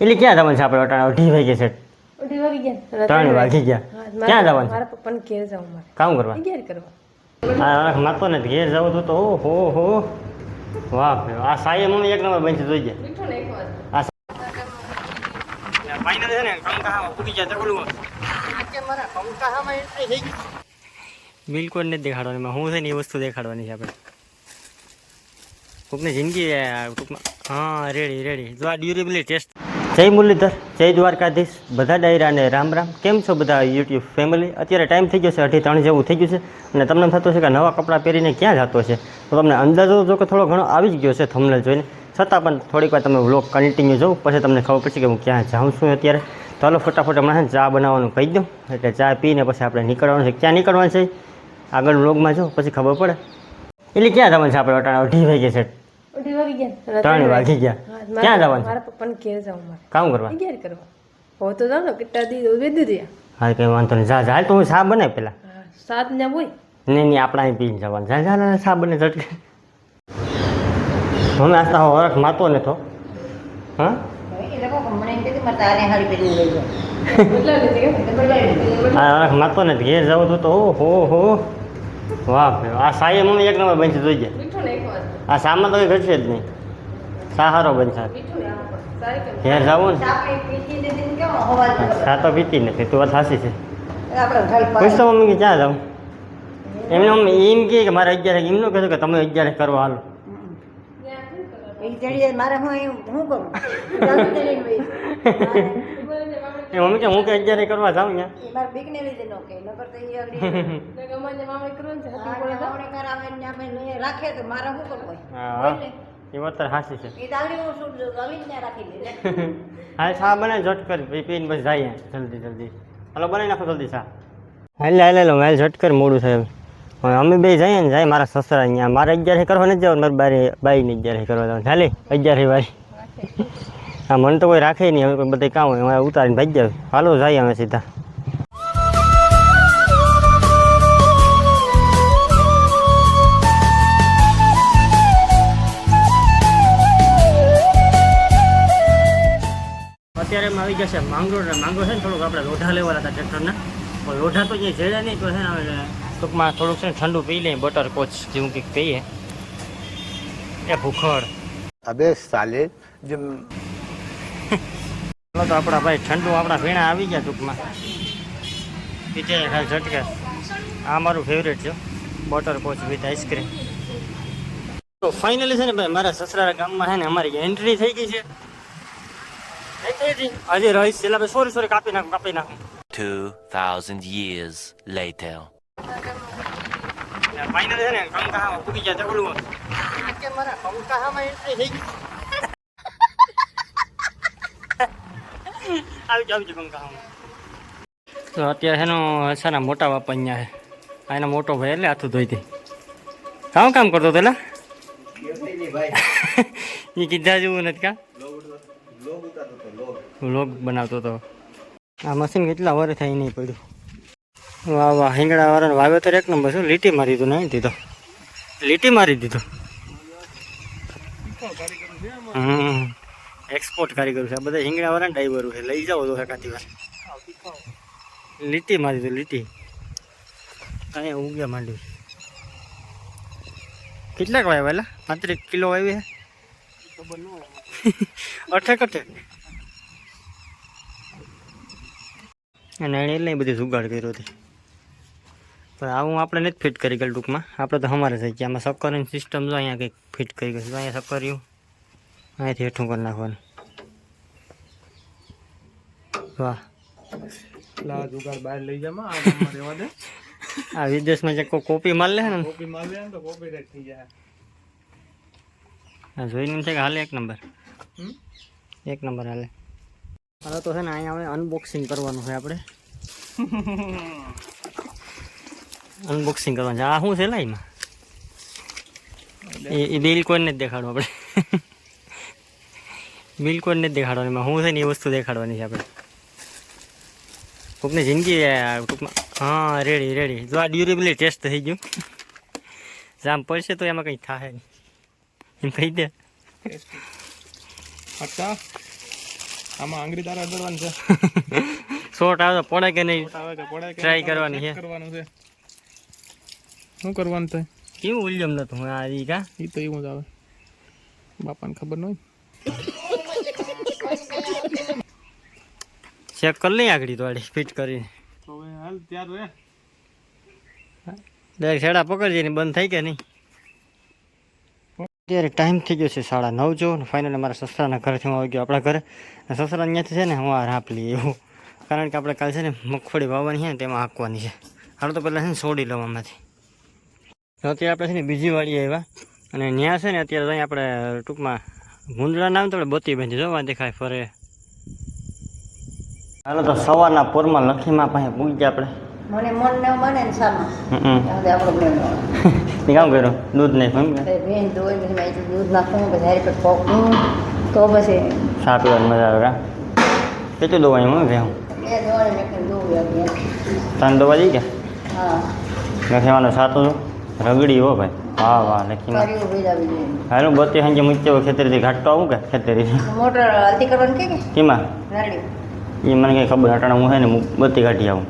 એટલે ક્યાં જવાનું છે આપણે અટાણા? અઢી વાગે છે. અઢી વાગી ગયા. ત્રણ વાગી ગયા. હા, ક્યાં મારા- જવાનું છે? મારા પપ્પાને ઘેર જાઉં મારે. કામ કરવા? અગિયાર કરવા. આ માતો ને ઘેર જવું હતું તો ઓહો હો વાહ ભાઈ આ સાઈએ મમ્મી એક નંબર બનશે જોઈ જાય મીઠું નાખ્યું આજ. આ ફાઇનલ છે ને કંકાહામાં ફૂટી જાય તો બોલું બિલકુલ નથી દેખાડવાની. એમાં હું છે ને એ વસ્તુ દેખાડવાની છે આપણે. કોકની જિંદગી આ ટૂંકમાં. હા રેડી રેડી જો આ ડ્યુરેબિલિટી ટેસ્ટ જય મુરલીધર, જય દ્વારકાધીશ. બધા ડાયરાને રામ રામ. કેમ છો બધા યુટ્યુબ ફેમિલી અત્યારે ટાઈમ થઈ ગયો છે અઢી ત્રણ જેવું થઈ ગયું છે અને તમને થતું છે કે નવા કપડાં પહેરીને ક્યાં જતો છે? તો તમને અંદાજો જો કે થોડો ઘણો આવી જ ગયો છે થમને જોઈને. છતાં પણ થોડીક વાર તમે વ્લોગ કન્ટિન્યુ જોઉં, પછી તમને ખબર પડશે કે હું ક્યાં જાઉં છું અત્યારે. તો ફટાફટ હમણાં ચા બનાવવાનું કહી દઉં. એટલે ચા પીને પછી આપણે નીકળવાનું છે. ક્યાં નીકળવાનું છે? આગળ વ્લોગમાં જો, પછી ખબર પડે. એટલે ક્યાં જવાનું છે આપણે? અટાણા અઢી વાગે છે. અઢી વાગી ગયા? ત્રણ વાગી ગયા. ક્યાં જવાનું મારા પપ્પાને ઘેર જવું મારે. કામ કરવા? ઘેર કરવા. હો તો જાઓ ને કેટલા દી વેધી રહ્યા હા કઈ વાંધો નહીં. જા જા તો હું ચા બને પેલા. સાત ને હોય? નહીં નહીં આપણા અહીં પીને જવાનું. જા જા જા બને ઝટકે. હું નાસ્તા વરખ માતો ને તો. હા? હા વરખ માતો ને ઘેર જવું તો હો હો. વાહ આ સાઈએ મમ્મી એક નંબર બનશે જોઈ જાય. આ સામાં તો કંઈ ઘટશે જ નહીં. સહારો હારો બનશે? ઘેર જવું ને? સા તો પીતી નથી તું વાત સાચી છે. પૂછતો મમ્મી કે ક્યાં જાઉં? એમને મમ્મી એમ કહે કે મારે અગિયાર એમનું ન કહેતો કે તમે અગિયાર કરવા હાલો. મારે હું શું કરું જલ્દી ચડીને વહી જાઉં. એ મમ્મી કે હું કે અગિયારે કરવા જાઉં ત્યાં એ માર બીક ને લીધે નો કે નકર તો ઈ અગડી ને ગમે તે મામલે કરવાનું છે હતી તો. આવડે કરાવે ને આપણે લઈએ રાખે તો મારા હું કરવું હોય? હા એ વાત હાસી છે. એ દાડી હું શું ગમીને ને રાખી દે હા સા બને ઝટ કર. પીન બસ જાય જલ્દી જલ્દી. હાલો બનાવી નાખો જલ્દી સા. હાલે હાલે લો મારે ઝટ કર મોડું થાય હવે અમે બે જઈએ ને જાય મારા સસરા અહીંયા. મારે અગિયાર કરવા નથી જવાનું મારે બારી બાઈને અગિયાર કરવા જવાનું. ચાલે અગિયાર વારી આ મન તો કોઈ રાખે નહીં હવે બધા કામ હોય હવે ઉતારીને ભાગી જાય હાલો જાય અમે સીધા. અત્યારે એમ આવી જશે માંગરોળ માંગરો છે ને થોડુંક આપણે લોઢા લેવા હતા ટ્રેક્ટરના. પણ લોઢા તો અહીંયા જેડા નહીં તો છે ને ટૂંકમાં થોડુંક છે ને ઠંડુ પી લઈએ બટર કોચ જેવું કંઈક પીએ એ ભૂખડ અબે સાલે જેમ ચાલો તો આપણા ભાઈ ઠંડુ આપણા ભીણા આવી ગયા ટૂંકમાં. પીતે ખાલી ઝટકે. આ મારું ફેવરેટ છે. બટર કોચ વિથ આઈસ્ક્રીમ તો ફાઇનલી છે ને ભાઈ મારા સસરા ગામમાં છે ને અમારી એન્ટ્રી થઈ ગઈ છે. આજે? રહીશ એટલે ભાઈ સોરી સોરી કાપી નાખું કાપી નાખું. 2,000 years later. ફાઇનલ છે ને કંકાહામાં પૂરી જાય કે મારા કંકાહામાં એન્ટ્રી થઈ ગઈ છે તો અત્યારે એનો હસાના મોટા બાપા અહીંયા છે. એનો મોટો ભાઈ એટલે હાથું ધોઈતી કામ કામ કરતો પેલા એ કીધા જેવું નથી કા? લોગ બનાવતો હતો. આ મશીન કેટલા વર્ષ થાય નહીં પડ્યું. વાહ વાહ હિંગડા વાળાને વાવેતર એક નંબર શું લીટી મારી દીધું નહીં દીધો. લીટી મારી દીધો. હમ. એક્સપોર્ટ કારીગર છે. આ બધા હિંગડા વાળા ડ્રાઈવરો છે. લઈ જાઓ દોહા એકાદી વાર. લીટી મારી દીધું લીટી. અહીંયા ઉગ્યા માંડ્યું કેટલાક વાવ્યા પેલા પાંત્રીસ કિલો આવી છે. અઠેક અઠેક અને એણે એટલે બધી જુગાડ કર્યો હતી પણ આવું આપણે નથી ફિટ કરી ગયેલું ટૂંકમાં. આપણે તો અમારે થઈ ગયા આમાં સક્કરની સિસ્ટમ જો અહીંયા કંઈક ફિટ કરી ગઈ અહીંયા સક્કર્યું અહીંયાથી હેઠું કરી નાખવાનું વાહ બહાર લઈ જામાં રહેવા દે આ વિદેશમાં જે કોઈ કોપી માલ લે ને કોપી માલ લે ને તો કોપીરાઈટ થઈ જાય આ જોઈને છે કે હાલે એક નંબર? એક નંબર હાલે હવે તો છે ને અહીંયા હવે અનબોક્સિંગ કરવાનું છે આપણે અનબોક્સિંગ કરવાનું છે આ શું છે લાઈમાં એ બિલ કોઈને જ દેખાડવું આપણે બિલ કોઈને નથી દેખાડવાનું એમાં શું છે ને એ વસ્તુ દેખાડવાની છે આપણે. કોકની જિંદગી ટૂંકમાં હા રેડી રેડી જો આ ડ્યુરેબિલિટી ટેસ્ટ થઈ ગયું. જામ પડશે તો એમાં કંઈ થાય નહીં. એમ કહી દે. આમાં આંગળી તારા અડવાનું છે. શોર્ટ આવે પડે કે નહીં? Try કરવાની છે. કરવાનું છે. શું કરવાનું થાય? કેવું ઉલ્યમ નતું આ ઈ કા? તો એવું જ આવે. બાપાને ખબર ન હોય ચેક કરી લઈ આગળ થોડી ફિટ કરીને. હાલ ત્યાર રે ડાયરેક્ટ છેડા પકડજે ને બંધ થઈ કે નહીં? અત્યારે ટાઈમ થઈ ગયો છે સાડા નવ જો ને ફાઇનલી મારા સસરાના ઘરેથી હું આવી ગયો આપણા ઘરે. સસરા અહીંયાથી છે ને હું આ રાપ લઈએ એવું. કારણ કે આપણે કાલે છે ને મગફળી વાવવાની છે ને તેમાં હાંકવાની છે. હાલ તો પહેલાં છે ને છોડી લઉં આમાંથી. અત્યારે આપણે છે ને બીજી વાળી આવ્યા. અને ત્યાં છે ને અત્યારે અહીં આપણે ટૂંકમાં ગુંદડા નામ તો આપણે બત્તી બાંધી જોવા દેખાય ફરે. હાલો તો સવારના પોરમાં લખીમાં પાસે પૂગી આપણે. મને મન ન માને ને સામાં આપણો ન. કામ કર્યું? દૂધ નહીં કે? પછી ભેંસ ધોઈ પછી દૂધ નાખવું પછી હારી પેટ પોકવું તો પછી ચા વાર મજા આવે કા? કેટલું દોવાય હું ભેહું કીધું દોવું જઈ ગયા લખીવાનો સાતો રગડી હો ભાઈ. વાહ વાહ ભેજાવી જોઈએ બત્તી સાંજે મૂકી હોય ખેતરીથી ઘાટતો આવું કે ખેતરી મોટર હલતી કરવાની કે કે? કેમાં? એ મને કંઈ ખબર હટાણા હું હે ને બત્તી કાઢી આવું.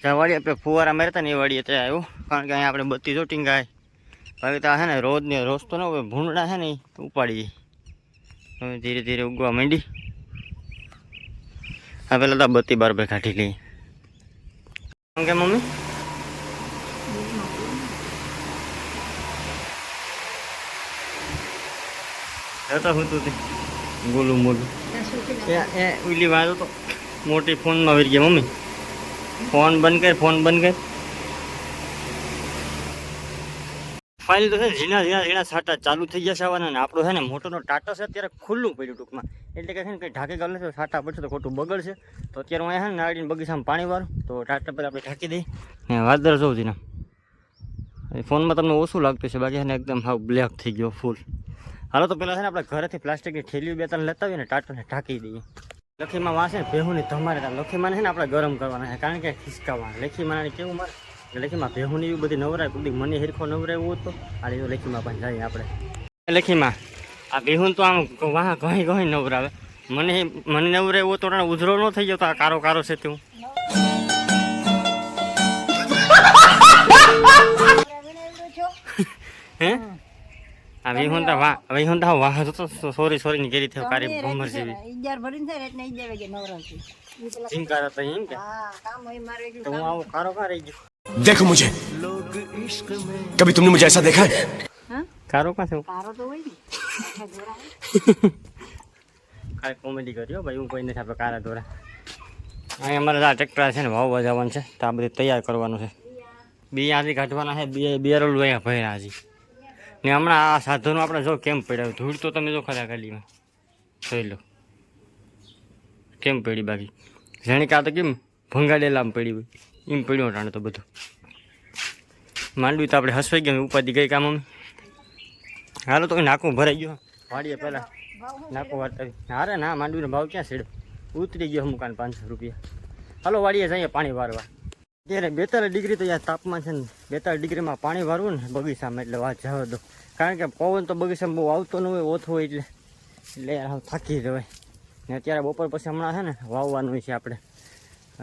ત્યાં વાળી આપણે ફુવારા મારતા ને એ વાળી ત્યાં આવ્યું. કારણ કે અહીંયા આપણે બત્તી જો ટીંગાય બાકી તો હે છે ને રોજ ને રોજ તો ને ભૂંડા છે ને ઉપાડી હવે ધીરે ધીરે ઉગવા માંડી. હા પેલા તો બત્તી બાર ભાઈ કાઢી લઈ. શું કે મમ્મી? જતો હું તું ગોલું મોલું એ ઓલી વાત તો મોટી ફોનમાં આવી ગયા મમ્મી. ફોન બંધ કર, ફોન બંધ કર. ફાઇલ તો છે ઝીણા ઝીણા ઝીણા સાટા ચાલુ થઈ જશે આવવાના ને આપણો છે ને મોટરનો ટાટો છે અત્યારે ખુલ્લું પડ્યું ટૂંકમાં. એટલે કે છે ને કંઈ ઢાંકી ગયેલું નથી, સાટા પડશે તો ખોટું બગડશે. તો અત્યારે હું અહીંયા ને નાળીને બગીચામાં પાણી વાળું. તો ટાટા પર આપણે ઢાંકી દઈએ. ને વાદર જોઉં છું ને ફોનમાં તમને ઓછું લાગતું છે બાકી છે ને એકદમ હાવ બ્લેક થઈ ગયો ફૂલ હાલો તો પહેલાં છે ને આપણે ઘરેથી પ્લાસ્ટિકની થેલીઓ બે ત્રણ લેતા આવીએ ને ટાટાને ઢાંકી દઈએ. લખીમાં વાંચે ને ભેહુની તમારે ત્યાં લખીમાં છે ને આપણે ગરમ કરવાના છે કારણ કે ખિસકાવા લખીમાં કેવું મારે? લખીમાં ભેહુની એવું બધી નવરાય બધી મને હિરખો નવરાયું હતું. આ એવું લખીમાં પણ જઈએ આપણે. લખીમાં આ ભેહુન તો આમ વાહ ઘણી ઘણી નવરાવે. મને મને નવરાયું હતું તો ઉધરો ન થઈ જતો આ કારો કારો છે તું હે? આ વિહુન તો વાહ વિહુન તો વાહ તો સોરી સોરી ની ગેરી થયો કારી ભમર જેવી ઈજાર ભરીને થાય એટલે ઈજાર વાગે નવરાવતી ઈ પેલા ચિંકાર હતા એમ કે હા કામ હોય મારે એટલું તો હું આવું કારો કા રહી ગયો देखो मुझे कभी तुमने मुझे ऐसा देखा है કારો કા છું કારો તો હોય ને કાંઈ કોમેડી કર્યો ભાઈ હું કોઈ નથી આપણે કારા દોરા અહીં અમારે આ ટ્રેક્ટર છે ને વાવવા જવાનું છે તો આ બધું તૈયાર કરવાનું છે બી આથી કાઢવાના છે બે બેરલું અહીંયા ભર્યા હજી ને હમણાં આ સાધનો આપણે જો કેમ પડ્યા? ધૂળ તો તમે જો ખરા ગાડીમાં જોઈ લો. કેમ પડી બાકી? જાણે કે આ તો કેમ ભંગાડેલામાં પડી હોય. એમ પડ્યો ટાણે તો બધું. માંડવી તો આપણે હસવાઈ ગયા ઉપાધિ ગઈ કામ અમે. હાલો તો નાકું ભરાઈ ગયો. વાડીએ પહેલાં. નાકું વાત હારે ના, માંડવીનો ભાવ ક્યાં છેડે ઉતરી ગયો મુકાન પાંચસો રૂપિયા. હાલો વાડીએ જઈએ પાણી વારવા ત્યારે બેતાલીસ ડિગ્રી તો યાર તાપમાન છે ને બેતાલીસ ડિગ્રીમાં પાણી વાળવું ને બગીચામાં, એટલે વાત જવા દો. કારણ કે પવન તો બગીચામાં બહુ આવતો ન હોય, ઓછો હોય એટલે એટલે યાર હું થાકી જવાય. ને અત્યારે બપોર પછી હમણાં છે ને, વાવવાનું છે આપણે.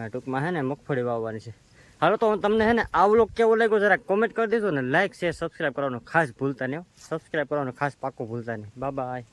ટૂંકમાં છે ને, મગફળી વાવવાની છે. હાલો તો હું તમને છે ને, આ કેવો લાગ્યો જરા કોમેન્ટ કરી દેજો ને લાઇક શેર સબસ્ક્રાઈબ કરવાનું ખાસ ભૂલતા નહીં સબસ્ક્રાઈબ કરવાનું ખાસ પાક્કું ભૂલતા નહીં. બાય